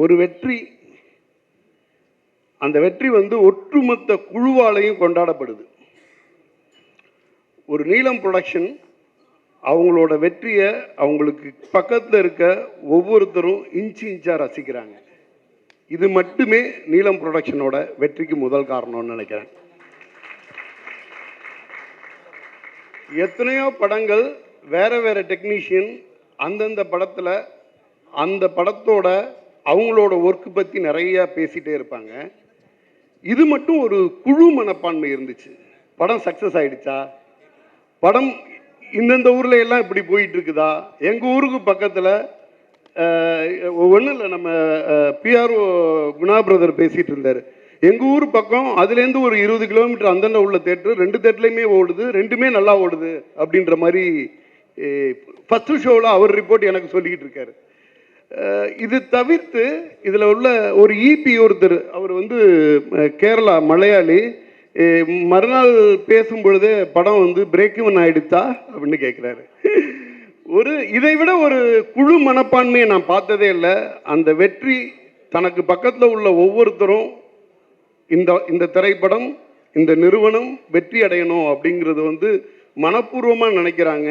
ஒரு வெற்றி அந்த வெற்றி வந்து ஒட்டுமொத்த குழுவாலையும் கொண்டாடப்படுது. ஒரு நீளம் ப்ரொடக்ஷன் அவங்களோட வெற்றியை அவங்களுக்கு பக்கத்தில் இருக்க ஒவ்வொருத்தரும் இன்ச்சு இன்ச்சாக ரசிக்கிறாங்க. இது மட்டுமே நீலம் ப்ரொடக்ஷனோட வெற்றிக்கு முதல் காரணம்னு நினைக்கிறேன். எத்தனையோ படங்கள் வேற வேற டெக்னீஷியன் அந்தந்த படத்தில் அந்த படத்தோட அவங்களோட ஒர்க்கு பற்றி நிறையா பேசிகிட்டே இருப்பாங்க. இது மட்டும் ஒரு குழு மனப்பான்மை இருந்துச்சு. படம் சக்ஸஸ் ஆகிடுச்சா படம் இந்தந்த ஊரில் எல்லாம் இப்படி போயிட்டு இருக்குதா எங்கள் ஊருக்கு பக்கத்தில் ஒன்றும் இல்லை நம்ம பிஆர்ஓ குணா பிரதர் பேசிகிட்டு இருந்தார். எங்கள் ஊர் பக்கம் அதுலேருந்து ஒரு இருபது கிலோமீட்டர் அந்தண்ட உள்ள தேட்டர் ரெண்டு தேட்டர்லையுமே ஓடுது ரெண்டுமே நல்லா ஓடுது அப்படின்ற மாதிரி ஃபஸ்ட்டு ஷோவில் அவர் ரிப்போர்ட் எனக்கு சொல்லிக்கிட்டு இருக்காரு. இது தவிர்த்து இதில் உள்ள ஒரு இபி ஒருத்தர் அவர் வந்து கேரளா மலையாளி. மறுநாள் பேசும் பொழுதே படம் வந்து பிரேக்கிவன் ஆயிடுத்தா அப்படின்னு கேட்குறாரு ஒரு இதை விட ஒரு குழு மனப்பான்மையை நான் பார்த்ததே இல்லை. அந்த வெற்றி தனக்கு பக்கத்தில் உள்ள ஒவ்வொருத்தரும் இந்த இந்த திரைப்படம் இந்த நிறுவனம் வெற்றி அடையணும் அப்படிங்கிறது வந்து மனப்பூர்வமாக நினைக்கிறாங்க.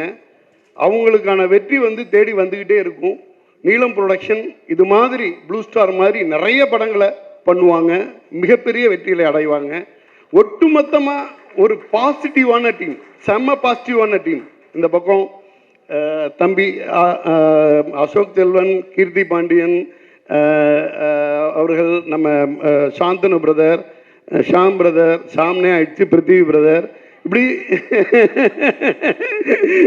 அவங்களுக்கான வெற்றி வந்து தேடி வந்துக்கிட்டே இருக்கும். நீளம் ப்ரொடக்ஷன் இது மாதிரி ப்ளூ ஸ்டார் மாதிரி நிறைய படங்களை பண்ணுவாங்க மிகப்பெரிய வெற்றிகளை அடைவாங்க. ஒட்டுமொத்தமாக ஒரு பாசிட்டிவான டீம் செம்ம பாசிட்டிவான டீம் இந்த பக்கம் தம்பி அசோக் செல்வன் கீர்த்தி பாண்டியன் அவர்கள் நம்ம சாந்தனு பிரதர் ஷாம் பிரதர் ஷாம்னே ஆயிடுச்சு பிருத்திவி பிரதர் இப்படி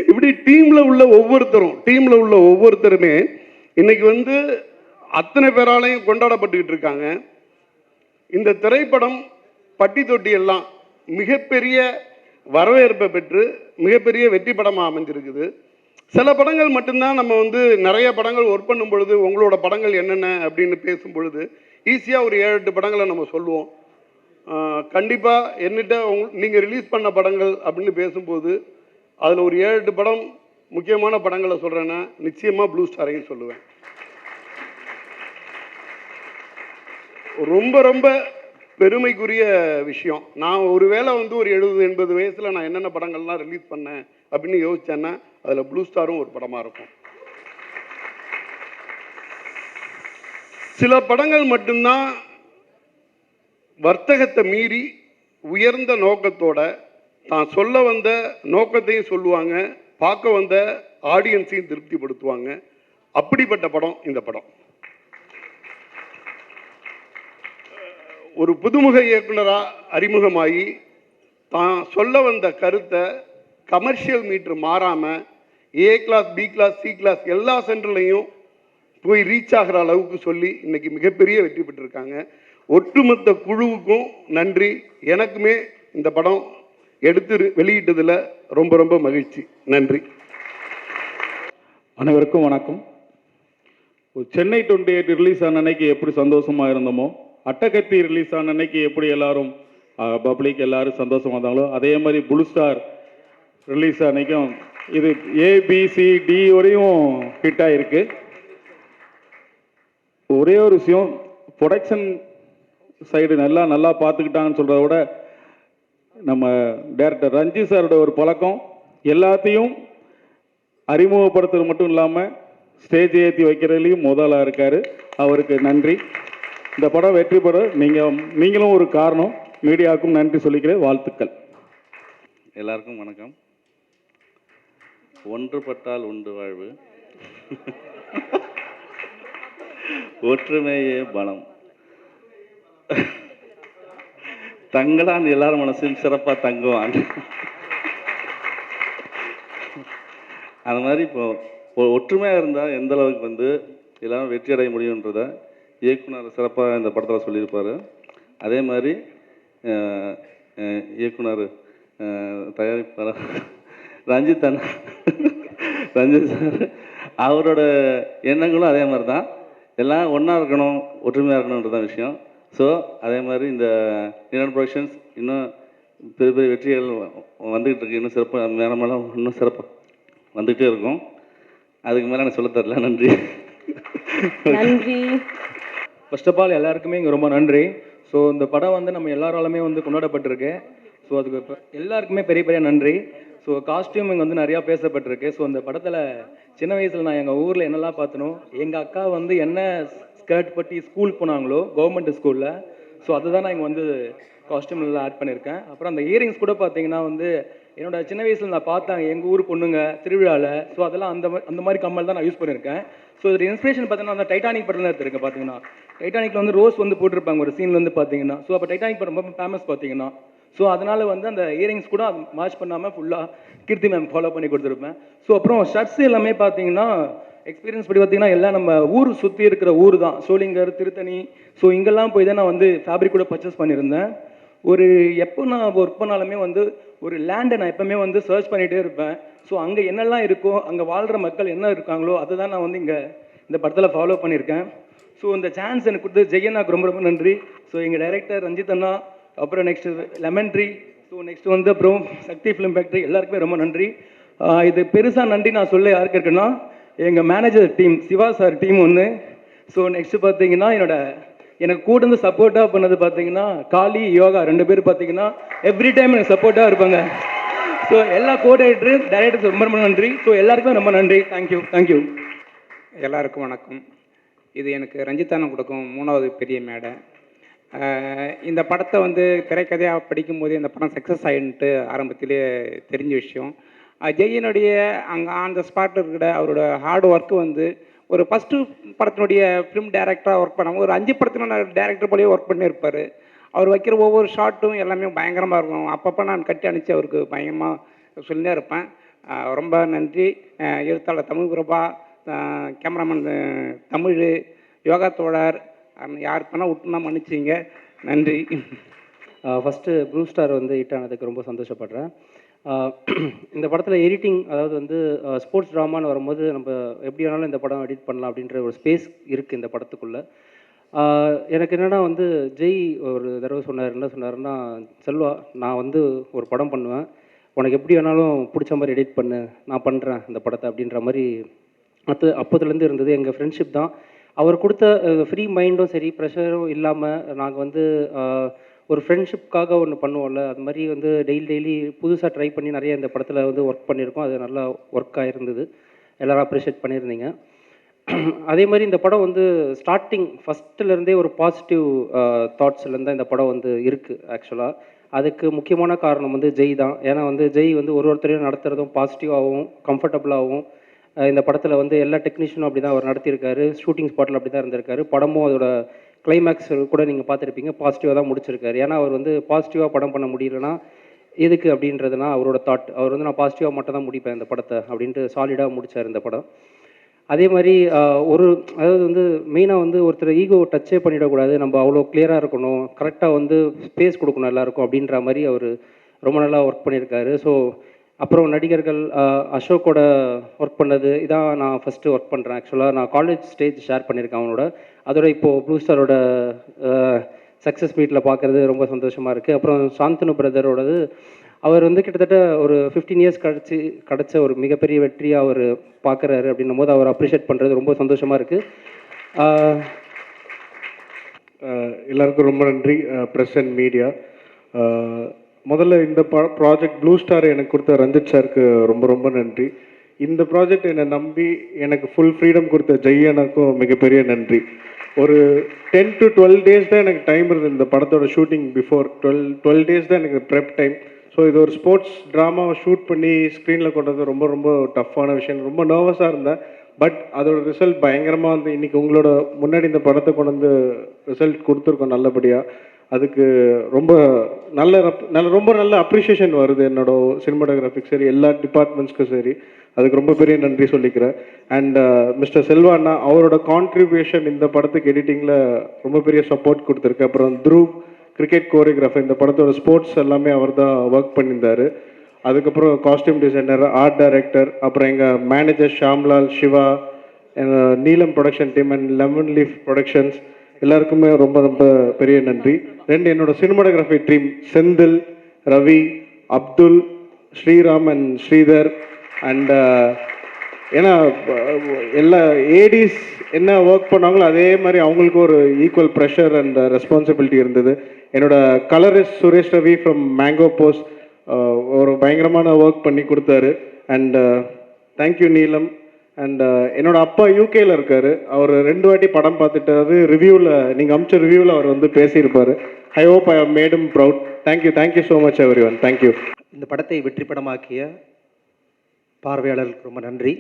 இப்படி டீமில் உள்ள ஒவ்வொருத்தரும் டீமில் உள்ள ஒவ்வொருத்தருமே இன்னைக்கு வந்து அத்தனை பேராலையும் கொண்டாடப்பட்டுக்கிட்டு இருக்காங்க. இந்த திரைப்படம் பட்டி தொட்டி எல்லாம் மிகப்பெரிய வரவேற்பை பெற்று மிகப்பெரிய வெற்றி படமாக அமைஞ்சிருக்குது. சில படங்கள் மட்டும்தான் நம்ம வந்து நிறைய படங்கள் ஒர்க் பண்ணும் பொழுது உங்களோட படங்கள் என்னென்ன அப்படின்னு பேசும் பொழுது ஈஸியாக ஒரு ஏழு எட்டு படங்களை நம்ம சொல்லுவோம். கண்டிப்பாக என்னிட்ட உங் நீங்கள் ரிலீஸ் பண்ண படங்கள் அப்படின்னு பேசும்போது அதில் ஒரு ஏழு எட்டு படம் முக்கியமான படங்களை சொல்கிறேன்னா நிச்சயமாக ப்ளூ ஸ்டாரையும் சொல்லுவேன். ரொம்ப ரொம்ப பெருமைக்குரிய விஷயம். நான் ஒருவேளை வந்து ஒரு எழுபது எண்பது வயசில் நான் என்னென்ன படங்கள்லாம் ரிலீஸ் பண்ணேன் அப்படின்னு யோசித்தேன்னா அதில் ப்ளூ ஸ்டாரும் ஒரு படமாக இருக்கும். சில படங்கள் மட்டும்தான் வர்த்தகத்தை மீறி உயர்ந்த நோக்கத்தோட தான் சொல்ல வந்த நோக்கத்தையும் சொல்லுவாங்க. பார்க்க வந்த ஆடியன்ஸையும் திருப்திப்படுத்துவாங்க. அப்படிப்பட்ட படம் இந்த படம். ஒரு புதுமுக இயக்குனராக அறிமுகமாகி தான் சொல்ல வந்த கருத்தை கமர்ஷியல் மீட்டர் மாறாமல் A class B class C class எல்லா சென்டர்லையும் போய் ரீச் ஆகிற அளவுக்கு சொல்லி இன்னைக்கு மிகப்பெரிய வெற்றி பெற்றிருக்காங்க. ஒட்டுமொத்த குழுவுக்கும் நன்றி. எனக்குமே இந்த படம் எடுத்து வெளியிட்டதில் ரொம்ப ரொம்ப மகிழ்ச்சி. நன்றி. அனைவருக்கும் வணக்கம். சென்னை டுவெண்ட்டி எயிட் ரிலீஸ் ஆன அன்னைக்கு எப்படி சந்தோஷமாக இருந்தோமோ அட்டகத்தி ரிலீஸ் ஆன அன்னைக்கு எப்படி எல்லாரும் பப்ளிக் எல்லாரும் சந்தோஷமாக இருந்தாங்களோ அதே மாதிரி புளு ஸ்டார் ரிலீஸ் அன்னைக்கும் இது ஏபிசிடி வரையும் ஹிட் ஆகிருக்கு ஒரே ஒரு விஷயம் ப்ரொடக்ஷன் சைடு நல்லா நல்லா பார்த்துக்கிட்டாங்கன்னு சொல்கிறத விட நம்ம டேரக்டர் ரஞ்சி சாரோட ஒரு பழக்கம் எல்லாத்தையும் அறிமுகப்படுத்துறது மட்டும் இல்லாமல் ஸ்டேஜ் ஏற்றி வைக்கிறதுலையும் முதலாக இருக்கார். அவருக்கு நன்றி. இந்த படம் வெற்றி பெற நீங்கள் நீங்களும் ஒரு காரணம். மீடியாவுக்கும் நன்றி சொல்லிக்கிறேன். வாழ்த்துக்கள். எல்லாருக்கும் வணக்கம். ஒன்றுபட்டால் உண்டு வாழ்வு. ஒற்றுமையே பலம் தங்களான் எல்லார் மனசும் சிறப்பாக தங்குவான். அது மாதிரி இப்போ ஒற்றுமையாக இருந்தால் எந்த அளவுக்கு வந்து எல்லாரும் வெற்றி அடைய முடியுன்றத இயக்குனர் சிறப்பாக இந்த படத்தில் சொல்லியிருப்பார். அதே மாதிரி இயக்குனர் தயாரிப்பாளர் ரஞ்சித் அண்ணா ரஞ்சித் சார் அவரோட எண்ணங்களும் அதே மாதிரி தான் எல்லாம் ஒன்றா இருக்கணும் ஒற்றுமையாக இருக்கணுன்றது தான் விஷயம். ஸோ அதே மாதிரி இந்த நிலன் ப்ரொடக்ஷன்ஸ் இன்னும் பெரிய பெரிய வெற்றிகள் வந்துகிட்டு இருக்கு. இன்னும் சிறப்பாக மேலே மேலே இன்னும் சிறப்பாக வந்துகிட்டே இருக்கும். அதுக்கு மேலே எனக்கு சொல்ல தரல. நன்றி. நன்றி. ஃபர்ஸ்ட் ஆஃப் ஆல் எல்லாருக்குமே இங்கே ரொம்ப நன்றி. ஸோ இந்த படம் வந்து நம்ம எல்லாராலுமே வந்து கொண்டாடப்பட்டிருக்கு. ஸோ அதுக்கு இப்ப எல்லாருக்குமே பெரிய பெரிய நன்றி. ஸோ காஸ்டியூமிங் வந்து நிறையா பேசப்பட்டிருக்கு. ஸோ இந்த படத்தில் சின்ன வயசில் நான் எங்கள் ஊரில் என்னெல்லாம் பார்த்தனோ எங்கள் அக்கா வந்து என்ன ஸ்கர்ட் பட்டி ஸ்கூல் போனாங்களோ கவர்மெண்ட் ஸ்கூலில். ஸோ அதுதான் நான் இங்கே வந்து காஸ்டியூமில் ஆட் பண்ணியிருக்கேன் அப்புறம் அந்த இயரிங்ஸ் கூட பார்த்தீங்கன்னா வந்து என்னோட சின்ன வயசில் நான் பார்த்தேன் எங்கள் ஊர் பொண்ணுங்க திருவிழாவில் ஸோ அதெல்லாம் அந்த மாதிரி அந்த மாதிரி கம்மல் தான் நான் யூஸ் பண்ணியிருக்கேன் ஸோ இது இன்ஸ்பிரேஷன் பார்த்தீங்கன்னா அந்த டைட்டானிக் படத்தில் எடுத்திருக்கேன் பார்த்தீங்கன்னா டைட்டானிக்கில் வந்து ரோஸ் வந்து போட்டிருப்பாங்க ஒரு சீன் வந்து பார்த்தீங்கன்னா ஸோ அப்போ டைட்டானிக் படம் ரொம்ப ஃபேமஸ் பார்த்தீங்கன்னா ஸோ அதனால் வந்து அந்த இயரிங்ஸ் கூட அது மேட்ச் பண்ணாமல் ஃபுல்லாக கீர்த்தி மேம் ஃபாலோ பண்ணி கொடுத்துருப்பேன். ஸோ அப்புறம் ஷர்ட்ஸ் எல்லாமே பார்த்தீங்கன்னா எக்ஸ்பீரியன்ஸ் படி பார்த்தீங்கன்னா எல்லாம் நம்ம ஊர் சுற்றி இருக்கிற ஊர் தான் சோளிங்கர் திருத்தணி. ஸோ இங்கெல்லாம் போய் தான் நான் வந்து ஃபேப்ரிக் கூட பர்ச்சேஸ் பண்ணியிருந்தேன். ஒரு எப்போ நான் ஒர்க் பண்ணாலுமே வந்து ஒரு லேண்டை நான் எப்பவுமே வந்து சர்ச் பண்ணிகிட்டே இருப்பேன். ஸோ அங்கே என்னெல்லாம் இருக்கோ அங்கே வாழ்கிற மக்கள் என்ன இருக்காங்களோ அதை தான் நான் வந்து இங்கே இந்த படத்தில் ஃபாலோ பண்ணியிருக்கேன். ஸோ இந்த சான்ஸ் எனக்கு கொடுத்து ஜெயண்ணாக்கு ரொம்ப ரொம்ப நன்றி. ஸோ எங்கள் டைரக்டர் ரஞ்சித் அண்ணா அப்புறம் next Lemon Tree so next வந்து அப்புறம் சக்தி ஃபிலிம் ஃபேக்ட்ரி எல்லாருக்குமே ரொம்ப நன்றி. இது பெருசாக நன்றி நான் சொல்ல யாருக்கு இருக்குன்னா எங்கள் manager team Siva sir team ஒன்று ஸோ நெக்ஸ்ட் பார்த்தீங்கன்னா என்னோட எனக்கு கூட இருந்து சப்போர்ட்டாக பண்ணது பார்த்தீங்கன்னா காளி யோகா ரெண்டு பேர் பார்த்தீங்கன்னா எவ்ரி டைம் எனக்கு சப்போர்ட்டாக இருப்பாங்க. ஸோ எல்லா கோஆர்டினேட்டரும் டைரக்டர்ஸ் ரொம்ப ரொம்ப நன்றி. ஸோ எல்லாருக்குமே ரொம்ப நன்றி. தேங்க்யூ தேங்க்யூ எல்லாருக்கும் வணக்கம். இது எனக்கு ரஞ்சித்தானம் கொடுக்கும் மூணாவது பெரிய மேடை. இந்த படத்தை வந்து திரைக்கதையாக படிக்கும்போது இந்த படம் சக்ஸஸ் ஆகின்ட்டு ஆரம்பத்திலே தெரிஞ்ச விஷயம். ஜெயினுடைய அங்கே ஆன் த ஸ்பாட் இருக்கிற அவரோட ஹார்ட் ஒர்க்கு வந்து ஒரு ஃபஸ்ட்டு படத்தினுடைய ஃபிலிம் டைரக்டராக ஒர்க் பண்ணாமல் ஒரு அஞ்சு படத்தினோட டேரக்டர் போலேயே ஒர்க் பண்ணியிருப்பார். அவர் வைக்கிற ஒவ்வொரு ஷாட்டும் எல்லாமே பயங்கரமாக இருக்கும். அப்பப்போ நான் கட்டி அனுப்பிச்சு அவருக்கு பயங்கரமாக சொல்லினே இருப்பேன். ரொம்ப நன்றி. எழுத்தாளர் தமிழ் பிரபா கேமராமேன் தமிழ் யோகா தோழர். யார் பண்ணால் விட்டுனா மன்னிச்சிங்க நன்றி. ஃபஸ்ட்டு ப்ளூ ஸ்டார் வந்து ஹிட் ஆனதுக்கு ரொம்ப சந்தோஷப்படுறேன். இந்த படத்தில் எடிட்டிங் அதாவது வந்து ஸ்போர்ட்ஸ் ட்ராமான்னு வரும்போது நம்ம எப்படி வேணாலும் இந்த படம் எடிட் பண்ணலாம் அப்படின்ற ஒரு ஸ்பேஸ் இருக்குது இந்த படத்துக்குள்ளே. எனக்கு என்னென்னா வந்து ஜெய் ஒரு தடவை சொன்னார் என்ன சொன்னார்ன்னா செல்வா நான் வந்து ஒரு படம் பண்ணுவேன். உனக்கு எப்படி வேணாலும் பிடிச்ச மாதிரி எடிட் பண்ணு. நான் பண்ணுறேன் இந்த படத்தை அப்படின்ற மாதிரி அத்து அப்போதுலேருந்து இருந்தது. எங்கள் ஃப்ரெண்ட்ஷிப் தான். அவர் கொடுத்த ஃப்ரீ மைண்டும் சரி ப்ரெஷரும் இல்லாமல் நாங்கள் வந்து ஒரு ஃப்ரெண்ட்ஷிப்காக ஒன்று பண்ணுவோம்ல அது மாதிரி வந்து டெய்லி டெய்லி புதுசாக ட்ரை பண்ணி நிறைய இந்த படத்தில் வந்து ஒர்க் பண்ணியிருக்கோம். அது நல்லா ஒர்க்காக இருந்தது எல்லோரும் அப்ரிஷியேட் பண்ணியிருந்தீங்க. அதே மாதிரி இந்த படம் வந்து ஸ்டார்டிங் ஃபஸ்ட்டுலேருந்தே ஒரு பாசிட்டிவ் தாட்ஸ்லேருந்து தான் இந்த படம் வந்து இருக்குது ஆக்சுவலாக அதுக்கு முக்கியமான காரணம் வந்து ஜெய் தான். ஏன்னா வந்து ஜெய் வந்து ஒரு ஒருத்தரையும் நடத்துகிறதும் பாசிட்டிவாகவும் கம்ஃபர்டபுளாகவும் இந்த படத்தில் வந்து எல்லா டெக்னீஷியனும் அப்படி தான் அவர் நடத்தியிருக்காரு. ஷூட்டிங் ஸ்பாட்டில் அப்படி தான் இருந்திருக்காரு. படமும் அதோட கிளைமேக்ஸ் கூட நீங்கள் பார்த்துருப்பீங்க. பாசிட்டிவாக தான் முடிச்சிருக்காரு. ஏன்னா அவர் வந்து பாசிட்டிவாக படம் பண்ண முடியலன்னா எதுக்கு அப்படின்றதுனா அவரோட தாட் அவர் வந்து நான் பாசிட்டிவாக மட்டும் தான் முடிப்பேன் இந்த படத்தை அப்படின்ட்டு சாலிடாக முடிச்சார் இந்த படம். அதே மாதிரி ஒரு அதாவது வந்து மெயினாக வந்து ஒருத்தர் ஈகோ டச்சே பண்ணிடக்கூடாது. நம்ம அவ்வளோ கிளியராக இருக்கணும். கரெக்டாக வந்து ஸ்பேஸ் கொடுக்கணும் எல்லாருக்கும் அப்படின்ற மாதிரி அவர் ரொம்ப நல்லா ஒர்க் பண்ணியிருக்காரு ஸோ அப்புறம் நடிகர்கள் அசோக்கோட ஒர்க் பண்ணது இதான் நான் ஃபஸ்ட்டு ஒர்க் பண்ணுறேன் ஆக்சுவலாக நான் காலேஜ் ஸ்டேஜ் ஷேர் பண்ணியிருக்கேன் அவனோட. அதோட இப்போது ப்ளூ ஸ்டாரோட சக்ஸஸ் மீட்டில் பார்க்குறது ரொம்ப சந்தோஷமாக இருக்குது அப்புறம் சாந்தனு பிரதரோடது அவர் வந்து கிட்டத்தட்ட ஒரு ஃபிஃப்டீன் இயர்ஸ் கழிச்சு கிடச்ச ஒரு மிகப்பெரிய வெற்றியாக அவர் பார்க்குறாரு அப்படின்னும் போது அவர் அப்ரிஷியேட் பண்ணுறது ரொம்ப சந்தோஷமாக இருக்குது எல்லாருக்கும் ரொம்ப நன்றி ப்ரெஸ் அண்ட் மீடியா முதல்ல இந்த ப்ராஜெக்ட் ப்ளூ ஸ்டார் எனக்கு கொடுத்த ரஞ்சித் சாருக்கு ரொம்ப ரொம்ப நன்றி. இந்த ப்ராஜெக்ட் என்னை நம்பி எனக்கு ஃபுல் ஃப்ரீடம் கொடுத்த ஜெய்யனுக்கும் மிகப்பெரிய நன்றி. ஒரு டென் டு டுவெல் டேஸ் தான் எனக்கு டைம் இருந்தது இந்த படத்தோட shooting before twelve twelve days தான் எனக்கு ப்ரெப் டைம் ஸோ இது ஒரு ஸ்போர்ட்ஸ் ட்ராமாவை ஷூட் பண்ணி ஸ்க்ரீனில் கொண்டு வந்து ரொம்ப ரொம்ப டஃப்பான விஷயம். ரொம்ப நர்வஸாக இருந்தேன். பட் அதோட ரிசல்ட் பயங்கரமாக வந்து இன்னைக்கு உங்களோட முன்னாடி இந்த படத்தை கொண்டு வந்து ரிசல்ட் கொடுத்துருக்கோம் நல்லபடியாக அதுக்கு ரொம்ப நல்ல நல்ல ரொம்ப நல்ல அப்ரிஷியேஷன் வருது என்னோட சினிமாட்டோகிராஃபிக் சரி எல்லா டிபார்ட்மெண்ட்ஸ்க்கும் சரி. அதுக்கு ரொம்ப பெரிய நன்றி சொல்லிக்கிறேன். அண்ட் மிஸ்டர் uh, செல்வாண்ணா அவரோட கான்ட்ரிபியூஷன் இந்த படத்துக்கு எடிட்டிங்கில் ரொம்ப பெரிய சப்போர்ட் கொடுத்துருக்கு. அப்புறம் த்ரூவ் கிரிக்கெட் கோரியோகிராஃபர் இந்த படத்தோட ஸ்போர்ட்ஸ் எல்லாமே அவர் தான் ஒர்க் பண்ணியிருந்தார். அதுக்கப்புறம் காஸ்டியூம் டிசைனர் ஆர்ட் டைரக்டர் அப்புறம் எங்கள் manager Shamlal Siva Neelam production team and Lemon Leaf Productions எல்லாருக்குமே ரொம்ப ரொம்ப பெரிய நன்றி. ரெண்டு என்னோட cinematography team Senthil Ravi Abdul Sriram and Sridhar. And ஏன்னா எல்லா ஏடிஸ் என்ன ஒர்க் பண்ணாங்களோ அதே மாதிரி அவங்களுக்கு ஒரு ஈக்குவல் ப்ரெஷர் அண்ட் ரெஸ்பான்சிபிலிட்டி இருந்தது. என்னோட colourist Suresh Ravi from Mango Post ஒரு பயங்கரமான ஒர்க் பண்ணி கொடுத்தாரு. And thank you Neelam. And uh, என்னோட அப்பா யூகேல இருக்காரு. அவர் ரெண்டு வாட்டி படம் பார்த்துட்டாரு ரிவ்யூவில் நீங்கள் அமிச்ச ரிவ்யூவில் அவர் வந்து பேசியிருப்பார். I hope I have made them proud thank you thank you so much everyone thank you இந்த படத்தை வெற்றி படமாக்கிய பார்வையாளர்களுக்கு ரொம்ப நன்றி.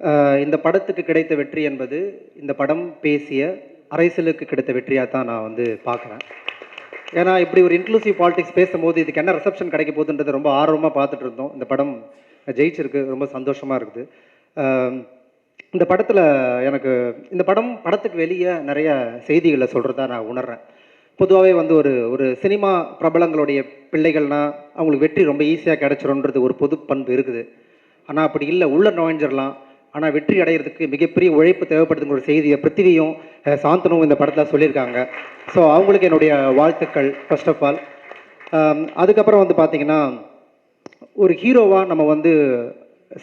Uh, இந்த படத்துக்கு கிடைத்த வெற்றி என்பது இந்த படம் பேசிய அரசியலுக்கு கிடைத்த வெற்றியாக தான் நான் வந்து பார்க்குறேன். ஏன்னா இப்படி ஒரு இன்க்ளூசிவ் பாலிடிக்ஸ் பேசும்போது இதுக்கு என்ன ரிசப்ஷன் கிடைக்க போகுதுன்றது ரொம்ப ஆர்வமாக பார்த்துட்டு இருந்தோம். இந்த படம் ஜெயிச்சிருக்கு ரொம்ப சந்தோஷமாக இருக்குது. இந்த படத்தில் எனக்கு இந்த படம் படத்துக்கு வெளியே நிறைய செய்திகளை சொல்கிறதா நான் உணர்கிறேன் பொதுவாகவே வந்து ஒரு ஒரு சினிமா பிரபலங்களுடைய பிள்ளைகள்னா அவங்களுக்கு வெற்றி ரொம்ப ஈஸியாக கிடச்சிரும்ன்றது ஒரு பொது பண்பு இருக்குது. ஆனால் அப்படி இல்லை உள்ள நுழைஞ்சிடலாம் ஆனால் வெற்றி அடையிறதுக்கு மிகப்பெரிய உழைப்பு தேவைப்படுதுங்கிற ஒரு செய்தியை பிருத்திவியும் சாந்தனும் இந்த படத்தில் சொல்லியிருக்காங்க. ஸோ அவங்களுக்கு என்னுடைய வாழ்த்துக்கள் ஃபர்ஸ்ட் ஆஃப் ஆல் அதுக்கப்புறம் வந்து பார்த்திங்கன்னா ஒரு ஹீரோவாக நம்ம வந்து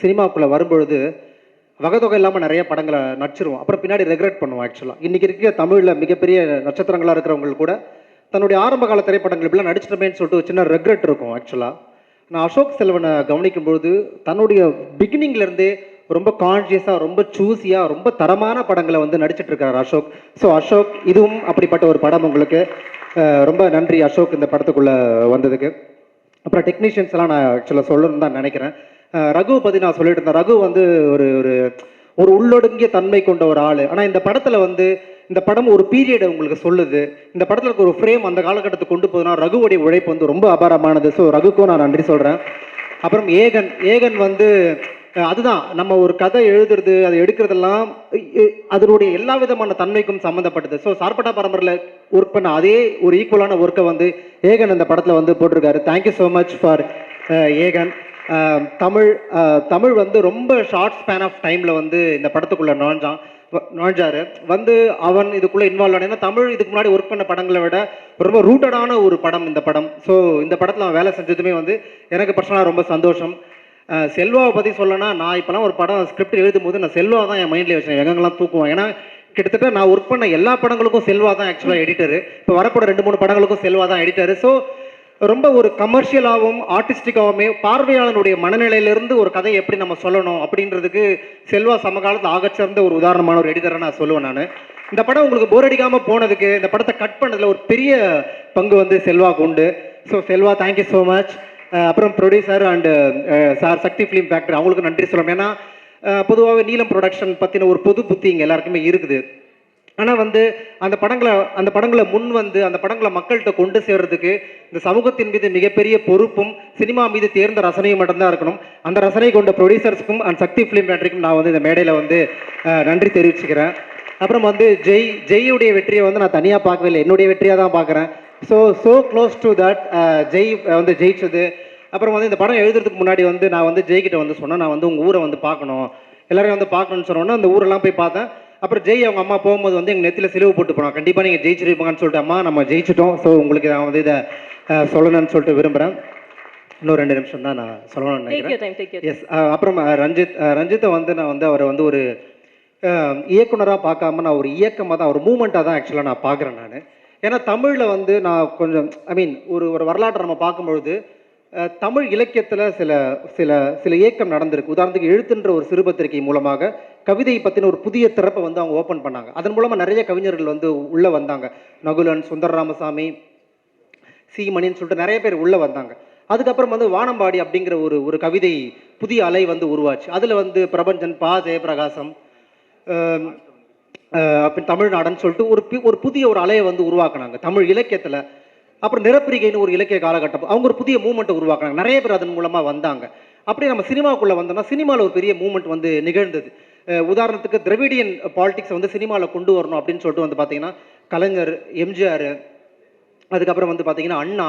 சினிமாக்குள்ளே வரும்பொழுது வகைதொகை இல்லாமல் நிறைய படங்களை நடிச்சிருவோம். அப்புறம் பின்னாடி ரெக்ரெட் பண்ணுவோம் ஆக்சுவலாக இன்றைக்கி இருக்க தமிழில் மிகப்பெரிய நட்சத்திரங்களாக இருக்கிறவங்களுக்கு கூட தன்னுடைய ஆரம்ப கால திரைப்படங்கள் இப்படிலாம் நடிச்சிட்டமேன்னு சொல்லிட்டு ஒரு சின்ன ரெக்ரெட் இருக்கும் ஆக்சுவலாக நான் அசோக் செல்வனை கவனிக்கும்பொழுது தன்னுடைய பிகினிங்லேருந்தே ரொம்ப கான்ஷியஸாக ரொம்ப சூஸியாக ரொம்ப தரமான படங்களை வந்து நடிச்சிட்டுருக்காரு அசோக். ஸோ அசோக் இதுவும் அப்படிப்பட்ட ஒரு படம் உங்களுக்கு ரொம்ப நன்றி அசோக் இந்த படத்துக்குள்ளே வந்ததுக்கு. அப்புறம் டெக்னீஷியன்ஸ் எல்லாம் நான் ஆக்சுவலாக சொல்லணும்னு தான் நினைக்கிறேன். ரகு பற்றி நான் சொல்லிட்டு இருந்தேன். ரகு வந்து ஒரு ஒரு ஒரு உள்ளொடுங்கிய தன்மை கொண்ட ஒரு ஆள். ஆனால் இந்த படத்தில் வந்து இந்த படம் ஒரு பீரியடை உங்களுக்கு சொல்லுது. இந்த படத்தில் இருக்க ஒரு ஃப்ரேம் அந்த காலகட்டத்துக்கு கொண்டு போதுன்னா ரகுவுடைய உழைப்பு வந்து ரொம்ப அபாரமானது. ஸோ ரகுக்கும் நான் நன்றி சொல்கிறேன் அப்புறம் ஏகன் ஏகன் வந்து அதுதான். நம்ம ஒரு கதை எழுதுறது அதை எடுக்கிறதெல்லாம் அதனுடைய எல்லா விதமான தன்மைக்கும் சம்மந்தப்பட்டது ஸோ சார்பட்டா பரம்பரில் ஒர்க் பண்ண அதே ஒரு ஈக்குவலான ஒர்க்கை வந்து ஏகன் அந்த படத்தில் வந்து போட்டிருக்காரு. Thank you so much for Egan. Tamil Tamil வந்து ரொம்ப ஷார்ட் ஸ்பேன் ஆஃப் டைமில் வந்து இந்த படத்துக்குள்ளே நுழைஞ்சான் நுழைஞ்சாரு. வந்து அவன் இதுக்குள்ளே இன்வால்வ் ஆன தமிழ் இதுக்கு முன்னாடி ஒர்க் பண்ண படங்களை விட ரொம்ப ரூட்டடான ஒரு படம் இந்த படம். ஸோ இந்த படத்தில் அவன் வேலை செஞ்சதுமே வந்து எனக்கு பர்சனலாக ரொம்ப சந்தோஷம். செல்வாவை பற்றி சொல்லனா நான் இப்போலாம் ஒரு படம் ஸ்கிரிப்ட் எழுதும் போது நான் செல்வா தான் என் மைண்டில் வச்சேன். எங்கெங்கெல்லாம் தூக்குவேன். ஏன்னா கிட்டத்தட்ட நான் ஒர்க் பண்ண எல்லா படங்களுக்கும் செல்வா தான் ஆக்சுவலாக எடிட்டர் இப்போ வரப்போற ரெண்டு மூணு படங்களுக்கும் செல்வா தான் எடிட்டர் ஸோ ரொம்ப ஒரு கமர்ஷியலாகவும் ஆர்டிஸ்டிக்காகவுமே பார்வையாளனுடைய மனநிலையிலிருந்து ஒரு கதையை எப்படி நம்ம சொல்லணும் அப்படின்றதுக்கு செல்வா சமகாலத்தில் ஆகச்சிறந்த ஒரு உதாரணமான ஒரு எடிதரை நான் சொல்லுவேன் நான். இந்த படம் உங்களுக்கு போர் அடிக்காமல் போனதுக்கு இந்த படத்தை கட் பண்ணதில் ஒரு பெரிய பங்கு வந்து செல்வாக்கு உண்டு. So Selva thank you so much அப்புறம் producer and sir Sakthi Film Factory அவங்களுக்கு நன்றி சொல்லணும். ஏன்னா பொதுவாகவே நீலம் ப்ரொடக்ஷன் பற்றின ஒரு பொது புத்தி இங்கே எல்லாருக்குமே இருக்குது. ஆனால் வந்து அந்த படங்களை அந்த படங்களை முன் வந்து அந்த படங்களை மக்கள்கிட்ட கொண்டு சேர்றதுக்கு இந்த சமூகத்தின் மீது மிகப்பெரிய பொறுப்பும் சினிமா மீது தேர்ந்த ரசனையும் மட்டும்தான் இருக்கணும். அந்த ரசனை கொண்ட ப்ரொடியூசர்ஸ்க்கும் அண்ட் சக்தி ஃபிலிம் ஃபேக்டரிக்கும் நான் வந்து இந்த மேடையில் வந்து நன்றி தெரிவிச்சுக்கிறேன். அப்புறம் வந்து ஜெய் ஜெய்யுடைய வெற்றியை வந்து நான் தனியாக பார்க்கவே இல்லை. என்னுடைய வெற்றியாக தான் பார்க்குறேன். So so close to that Jai வந்து ஜெயிச்சது. அப்புறம் வந்து இந்த படம் எழுதுறதுக்கு முன்னாடி வந்து நான் வந்து ஜெய்கிட்ட வந்து சொன்னேன். நான் வந்து உங்கள் ஊரை வந்து பார்க்கணும். எல்லாரையும் வந்து பார்க்கணும்னு சொன்னோன்னா அந்த ஊரெல்லாம் போய் பார்த்தேன். அப்புறம் ஜெய் அவங்க அம்மா போகும்போது வந்து எங்கள் நெத்தியில் சிலுவை போட்டு போனோம் கண்டிப்பாக நீங்கள் ஜெயிச்சிருப்பீங்கன்னு சொல்லிட்டு அம்மா நம்ம ஜெயிச்சிட்டோம். ஸோ உங்களுக்கு நான் வந்து இதை சொல்லணும்னு சொல்லிட்டு விரும்புகிறேன் இன்னும் ரெண்டு நிமிஷம் தான் நான் சொல்லணும்னு நினைக்கிறேன். எஸ் அப்புறம் ரஞ்சித் ரஞ்சித்தை வந்து நான் வந்து அவரை வந்து ஒரு இயக்குனராக பார்க்காம நான் ஒரு இயக்கமாக தான் ஒரு மூமெண்ட்டாக தான் ஆக்சுவலாக நான் பார்க்குறேன் நான். ஏன்னா தமிழில் வந்து நான் கொஞ்சம் ஐ மீன் ஒரு ஒரு வரலாற்றை நம்ம பார்க்கும்பொழுது தமிழ் இலக்கியத்தில் சில சில சில இயக்கம் நடந்திருக்கு. உதாரணத்துக்கு எழுத்துன்ற ஒரு சிறுபத்திரிகை மூலமாக கவிதையை பற்றின ஒரு புதிய திறப்பை வந்து அவங்க ஓப்பன் பண்ணாங்க. அதன் மூலமாக நிறைய கவிஞர்கள் வந்து உள்ளே வந்தாங்க. நகுலன் சுந்தர ராமசாமி சீமணின்னு சொல்லிட்டு நிறைய பேர் உள்ளே வந்தாங்க. அதுக்கப்புறம் வந்து வானம்பாடி அப்படிங்கிற ஒரு ஒரு கவிதை புதிய அலை வந்து உருவாச்சு. அதில் வந்து பிரபஞ்சன் பா ஜெயபிரகாசம் அப்படி அப்புறம் தமிழ்நாடுன்னு சொல்லிட்டு ஒரு பி- ஒரு புதிய ஒரு அலையை வந்து உருவாக்குனாங்க தமிழ் இலக்கியத்தில். அப்புறம் நிறப்பிரிகைன்னு ஒரு இலக்கிய காலகட்டம் அவங்க ஒரு புதிய மூமெண்ட்டை உருவாக்குனாங்க. நிறைய பேர் அதன் மூலமாக வந்தாங்க. அப்படியே நம்ம சினிமாவுக்குள்ளே வந்தோம்னா சினிமாவில் ஒரு பெரிய மூமெண்ட் வந்து நிகழ்ந்தது. உதாரணத்துக்கு திரவிடியன் பாலிடிக்ஸ் வந்து சினிமாவில் கொண்டு வரணும் அப்படின்னு சொல்லிட்டு வந்து பார்த்தீங்கன்னா கலைஞர் எம்ஜிஆர் அதுக்கப்புறம் வந்து பார்த்தீங்கன்னா அண்ணா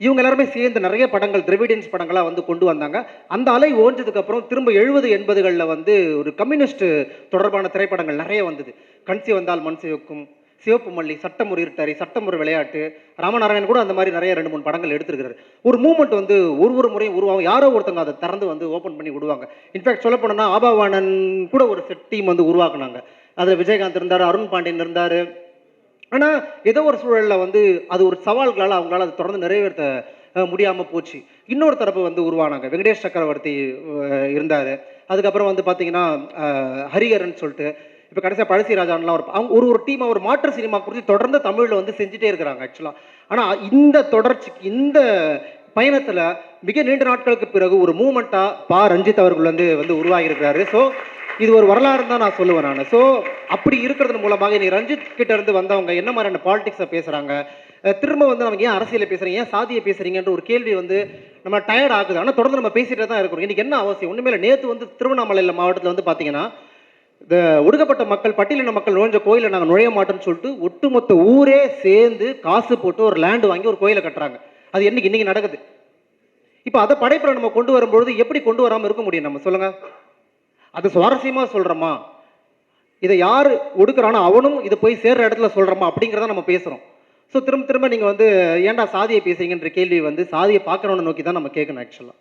இவங்க எல்லாருமே சேர்ந்து நிறைய படங்கள் திரவிடியன்ஸ் படங்களாக வந்து கொண்டு வந்தாங்க. அந்த அலை ஓஞ்சதுக்கப்புறம் திரும்ப எழுபது எண்பதுகளில் வந்து ஒரு கம்யூனிஸ்ட் தொடர்பான திரைப்படங்கள் நிறைய வந்தது. கண்சி வந்தால் மண் சிவக்கும் சிவப்பு மல்லி சட்டம் ஒரு இருட்டறை சட்டம் ஒரு விளையாட்டு. ராமநாராயணன் கூட அந்த மாதிரி நிறைய ரெண்டு மூணு படங்கள் எடுத்திருக்காரு ஒரு மூமெண்ட் வந்து ஒரு ஒரு முறையும் உருவாகும். யாரோ ஒருத்தவங்க அதை திறந்து வந்து ஓப்பன் பண்ணி விடுவாங்க. இன்ஃபேக்ட் சொல்ல போனோம்னா ஆபாவாணன் கூட ஒரு செட் டீம் வந்து உருவாக்குனாங்க. அதில் விஜயகாந்த் இருந்தார் அருண் பாண்டியன் இருந்தார். ஆனால் ஏதோ ஒரு சூழலில் வந்து அது ஒரு சவால்களால் அவங்களால அதை தொடர்ந்து நிறைவேற்ற முடியாமல் போச்சு. இன்னொரு தரப்பு வந்து உருவானாங்க. வெங்கடேஷ் சக்கரவர்த்தி இருந்தார். அதுக்கப்புறம் வந்து பார்த்தீங்கன்னா ஹரிஹரன் சொல்லிட்டு இப்போ கடைசியாக பழசி ராஜான்லாம் ஒரு அவங்க ஒரு ஒரு டீம் ஒரு மாற்று சினிமா குறித்து தொடர்ந்து தமிழில் வந்து செஞ்சுட்டே இருக்கிறாங்க ஆக்சுவலாக ஆனால் இந்த தொடர்ச்சிக்கு இந்த பயணத்தில் மிக நீண்ட நாட்களுக்கு பிறகு ஒரு மூமெண்ட்டாக பா. ரஞ்சித் அவர்கள் வந்து வந்து உருவாகியிருக்கிறாரு. ஸோ இது ஒரு வரலாறு தான் நான் சொல்லுவேன் நான். ஸோ அப்படி இருக்கிறது மூலமாக இன்னைக்கு ரஞ்சித் கிட்ட இருந்து வந்தவங்க என்ன மாதிரியான பாலிடிக்ஸை பேசுகிறாங்க திரும்ப வந்து நமக்கு ஏன் அரசியலை பேசுகிறீங்க ஏன் சாதியை பேசுகிறீங்கன்ற ஒரு கேள்வி வந்து நம்ம டயர்ட் ஆகுது. ஆனால் தொடர்ந்து நம்ம பேசிகிட்டே தான் இருக்கிறோம். இன்றைக்கி என்ன அவசியம்? ஒன்றுமே இல்லை. நேற்று வந்து திருவண்ணாமலையில் மாவட்டத்தில் வந்து பார்த்தீங்கன்னா இந்த ஒடுக்கப்பட்ட மக்கள் பட்டியலின மக்கள் நுழைஞ்ச கோயிலை நாங்கள் நுழைய மாட்டோம்னு சொல்லிட்டு ஒட்டுமொத்த ஊரே சேர்ந்து காசு போட்டு ஒரு லேண்டு வாங்கி ஒரு கோயிலை கட்டுறாங்க. அது என்னைக்கு இன்னைக்கு நடக்குது? இப்போ அதை படைப்பில் நம்ம கொண்டு வரும்பொழுது எப்படி கொண்டு வராமல் இருக்க முடியும் நம்ம? சொல்லுங்க. அது சுவாரஸ்யமாக சொல்கிறோமா இதை யார் ஒடுக்குறானோ அவனும் இதை போய் சேர்ற இடத்துல சொல்கிறோமா அப்படிங்கிறத நம்ம பேசுகிறோம் ஸோ திரும்ப திரும்ப நீங்கள் வந்து ஏன்டா சாதியை பேசுறீங்கன்ற கேள்வி வந்து சாதியை பார்க்குறவனை நோக்கி தான் நம்ம கேட்கணும் ஆக்சுவலாக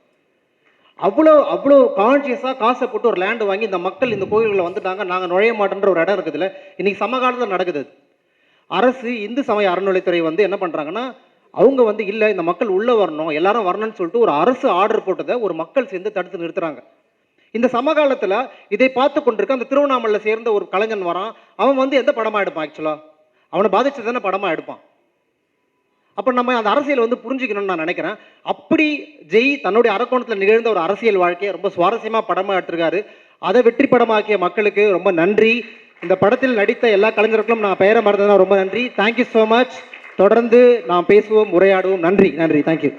அவ்வளோ அவ்வளோ கான்சியஸாக காசை போட்டு ஒரு லேண்டு வாங்கி இந்த மக்கள் இந்த கோயில்களில் வந்துட்டாங்க நாங்கள் நுழைய மாட்டோன்ற ஒரு இடம் இருக்குதுல்ல இன்னைக்கு சமகாலத்தில் நடக்குது அரசு இந்து சமய அறநிலைத்துறை வந்து என்ன பண்ணுறாங்கன்னா அவங்க வந்து இல்லை இந்த மக்கள் உள்ளே வரணும் எல்லாரும் வரணும்னு சொல்லிட்டு ஒரு அரசு ஆர்டர் போட்டதை ஒரு மக்கள் சேர்ந்து தடுத்து நிறுத்துறாங்க. இந்த சமகாலத்தில் இதை பார்த்து கொண்டிருக்க அந்த திருவண்ணாமலையில் சேர்ந்த ஒரு கலைஞன் வரான். அவன் வந்து எந்த படமாக எடுப்பான் ஆக்சுவலாக அவனை பாதிச்சது தானே படமாக எடுப்பான்? அப்போ நம்ம அந்த அரசியல் வந்து புரிஞ்சுக்கணும்னு நான் நினைக்கிறேன். அப்படி ஜெய் தன்னுடைய அரக்கோணத்தில் நிகழ்ந்த ஒரு அரசியல் வாழ்க்கையை ரொம்ப சுவாரஸ்யமாக படமாக எடுத்திருக்காரு. அதை வெற்றி படமாக்கிய மக்களுக்கு ரொம்ப நன்றி. இந்த படத்தில் நடித்த எல்லா கலைஞர்களுக்கும் நான் பெயரை மறந்ததுனா ரொம்ப நன்றி. தேங்க்யூ ஸோ மச் தொடர்ந்து நாம் பேசுவோம் உரையாடுவோம். நன்றி நன்றி. தேங்க்யூ